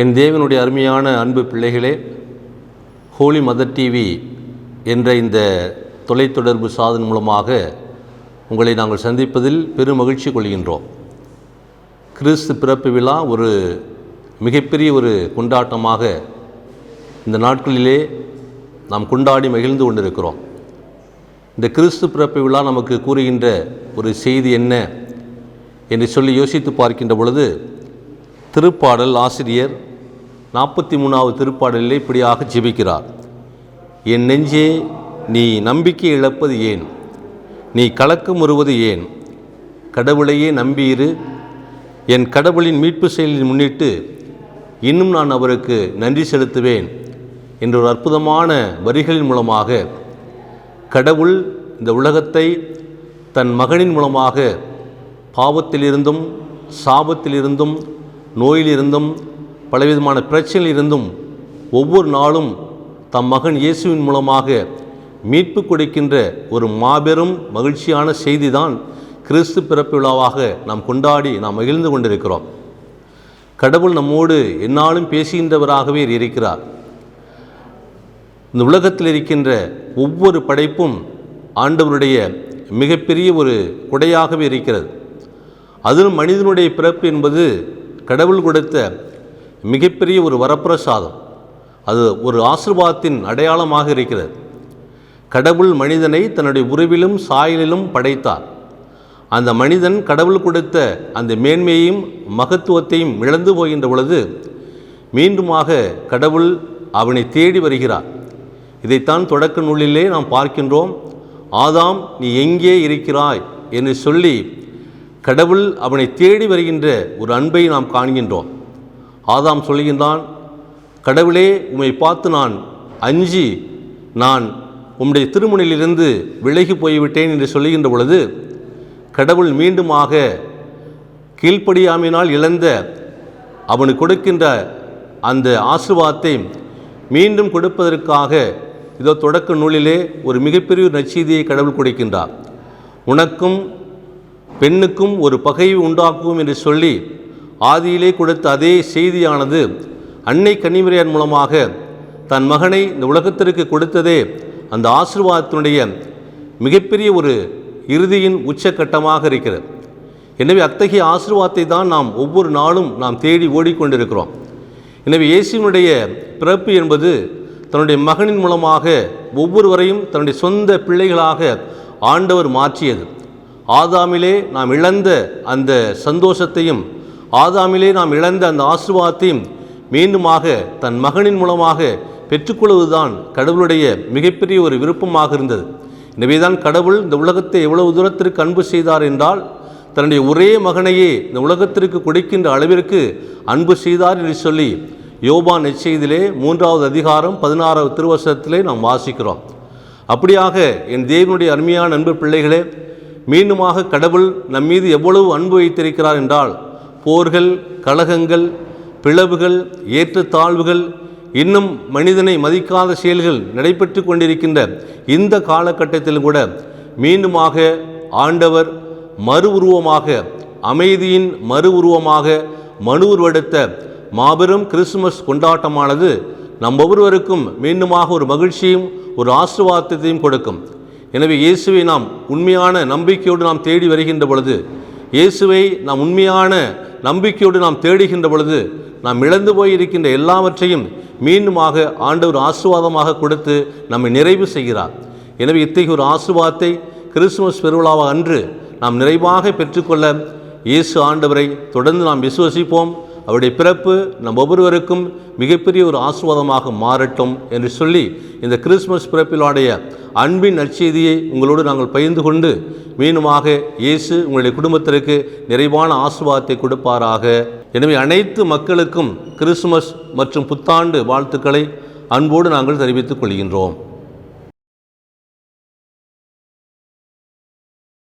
என் தேவனுடைய அருமையான அன்பு பிள்ளைகளே ஹோலி மதர் டிவி என்ற இந்த தொலைத்தொடர்பு சாதன் மூலமாக உங்களை நாங்கள் சந்திப்பதில் பெரும் மகிழ்ச்சி கொள்கின்றோம். கிறிஸ்து பிறப்பு விழா ஒரு மிகப்பெரிய ஒரு கொண்டாட்டமாக இந்த நாட்களிலே நாம் கொண்டாடி மகிழ்ந்து கொண்டிருக்கிறோம். இந்த கிறிஸ்து பிறப்பு விழா நமக்கு கூறுகின்ற ஒரு செய்தி என்ன என்று சொல்லி யோசித்து பார்க்கின்ற பொழுது திருப்பாடல் ஆசிரியர் நாற்பத்தி மூணாவது திருப்பாடலில் இப்படியாக ஜெபிக்கிறார். என் நெஞ்சே நீ நம்பிக்கை இழப்பது ஏன்? நீ கலக்கம் வருவது ஏன்? கடவுளையே நம்பியிரு. என் கடவுளின் மீட்பு செயலில் முன்னிட்டு இன்னும் நான் அவருக்கு நன்றி செலுத்துவேன் என்ற ஒரு அற்புதமான வரிகளின் மூலமாக கடவுள் இந்த உலகத்தை தன் மகனின் மூலமாக பாவத்திலிருந்தும் சாபத்திலிருந்தும் நோயிலிருந்தும் பலவிதமான பிரச்சனையிலிருந்தும் ஒவ்வொரு நாளும் தம் மகன் இயேசுவின் மூலமாக மீட்பு கொடுக்கின்ற ஒரு மாபெரும் மகிழ்ச்சியான செய்திதான் கிறிஸ்து பிறப்பு விழாவாக நாம் கொண்டாடி நாம் மகிழ்ந்து கொண்டிருக்கிறோம். கடவுள் நம்மோடு என்னாலும் பேசுகின்றவராகவே இருக்கிறார். இந்த உலகத்தில் இருக்கின்ற ஒவ்வொரு படைப்பும் ஆண்டவருடைய மிகப்பெரிய ஒரு கொடையாகவே இருக்கிறது. அதிலும் மனிதனுடைய பிறப்பு என்பது கடவுள் கொடுத்த மிகப்பெரிய ஒரு வரப்பிரசாதம். அது ஒரு ஆசிர்வாதத்தின் அடையாளமாக இருக்கிறது. கடவுள் மனிதனை தன்னுடைய உருவிலும் சாயலிலும் படைத்தார். அந்த மனிதன் கடவுள் கொடுத்த அந்த மேன்மையையும் மகத்துவத்தையும் இழந்து போகின்ற பொழுது மீண்டுமாக கடவுள் அவனை தேடி வருகிறார். இதைத்தான் தொடக்க நூலிலே நாம் பார்க்கின்றோம். ஆதாம் நீ எங்கே இருக்கிறாய்? என்று சொல்லி கடவுள் அவனை தேடி வருகின்ற ஒரு அன்பை நாம் காண்கின்றோம். ஆதாம் சொல்கின்றான் கடவுளே உம்மை பார்த்து நான் அஞ்சி நான் உம்முடைய திருமுனையிலிருந்து விலகி போய்விட்டேன் என்று சொல்லுகின்ற பொழுது கடவுள் மீண்டுமாக கீழ்ப்படியாமையினால் இழந்த அவனுக்கு கொடுக்கின்ற அந்த ஆசிர்வாதத்தை மீண்டும் கொடுப்பதற்காக இதோ தொடக்க நூலிலே ஒரு மிகப்பெரிய ஒரு கடவுள் கொடுக்கின்றார். உனக்கும் பெண்ணுக்கும் ஒரு பகையை உண்டாக்குவோம் என்று சொல்லி ஆதியிலே கொடுத்த அதே செய்தியானது அன்னை கன்னிமரியார் மூலமாக தன் மகனை இந்த உலகத்திற்கு கொடுத்ததே அந்த ஆசிர்வாதத்தினுடைய மிகப்பெரிய ஒரு இறுதியின் உச்சக்கட்டமாக இருக்கிறது. எனவே அத்தகைய ஆசிர்வாதத்தை தான் நாம் ஒவ்வொரு நாளும் நாம் தேடி ஓடிக்கொண்டிருக்கிறோம். எனவே இயேசுவினுடைய பிறப்பு என்பது தன்னுடைய மகனின் மூலமாக ஒவ்வொருவரையும் தன்னுடைய சொந்த பிள்ளைகளாக ஆண்டவர் மாற்றியது. ஆதாமிலே நாம் இழந்த அந்த சந்தோஷத்தையும் ஆதாமிலே நாம் இழந்த அந்த ஆசிர்வாதத்தையும் மீண்டுமாக தன் மகனின் மூலமாக பெற்றுக்கொள்வதுதான் கடவுளுடைய மிகப்பெரிய ஒரு விருப்பமாக இருந்தது. எனவேதான் கடவுள் இந்த உலகத்தை எவ்வளவு தூரத்திற்கு அன்பு செய்தார் என்றால் தன்னுடைய ஒரே மகனையே இந்த உலகத்திற்கு கொடுக்கின்ற அளவிற்கு அன்பு செய்தார் என்று சொல்லி யோபான் நெச்செய்திலே மூன்றாவது அதிகாரம் பதினாறாவது திருவசனத்திலே நாம் வாசிக்கிறோம். அப்படியாக என் தேவனுடைய அருமையான அன்பு பிள்ளைகளே மீண்டுமாக கடவுள் நம் மீது எவ்வளவு அன்பு வைத்திருக்கிறார் என்றால் போர்கள் கலகங்கள் பிளவுகள் ஏற்றத்தாழ்வுகள் இன்னும் மனிதனை மதிக்காத செயல்கள் நடைபெற்று கொண்டிருக்கின்ற இந்த காலகட்டத்திலும் கூட மீண்டுமாக ஆண்டவர் மறு உருவமாக அமைதியின் மறு உருவமாக மனு உருவெடுத்த மாபெரும் கிறிஸ்துமஸ் கொண்டாட்டமானது நம் ஒவ்வொருவருக்கும் மீண்டுமாக ஒரு மகிழ்ச்சியும் ஒரு ஆசீர்வாதத்தையும் கொடுக்கும். எனவே இயேசுவை நாம் உண்மையான நம்பிக்கையோடு நாம் தேடி வருகின்ற பொழுது இயேசுவை நாம் உண்மையான நம்பிக்கையோடு நாம் தேடுகின்ற பொழுது நாம் இழந்து போயிருக்கின்ற எல்லாவற்றையும் மீண்டுமாக ஆண்டவர் ஆசீர்வாதமாக கொடுத்து நம்மை நிறைவு செய்கிறார். எனவே இத்தகைய ஒரு ஆசுவாதத்தை கிறிஸ்துமஸ் பெருவிழாவாக அன்று நாம் நிறைவாக பெற்றுக்கொள்ள இயேசு ஆண்டவரை தொடர்ந்து நாம் விசுவசிப்போம். அவருடைய பிறப்பு நம் ஒவ்வொருவருக்கும் மிகப்பெரிய ஒரு ஆசுவாதமாக மாறட்டும் என்று சொல்லி இந்த கிறிஸ்மஸ் பிறப்பிலாடைய அன்பின் நற்செய்தியை உங்களோடு நாங்கள் பகிர்ந்து கொண்டு மீண்டுமாக இயேசு உங்களுடைய குடும்பத்திற்கு நிறைவான ஆசுவாதத்தை கொடுப்பாராக. எனவே அனைத்து மக்களுக்கும் கிறிஸ்துமஸ் மற்றும் புத்தாண்டு வாழ்த்துக்களை அன்போடு நாங்கள் தெரிவித்துக் கொள்கின்றோம்.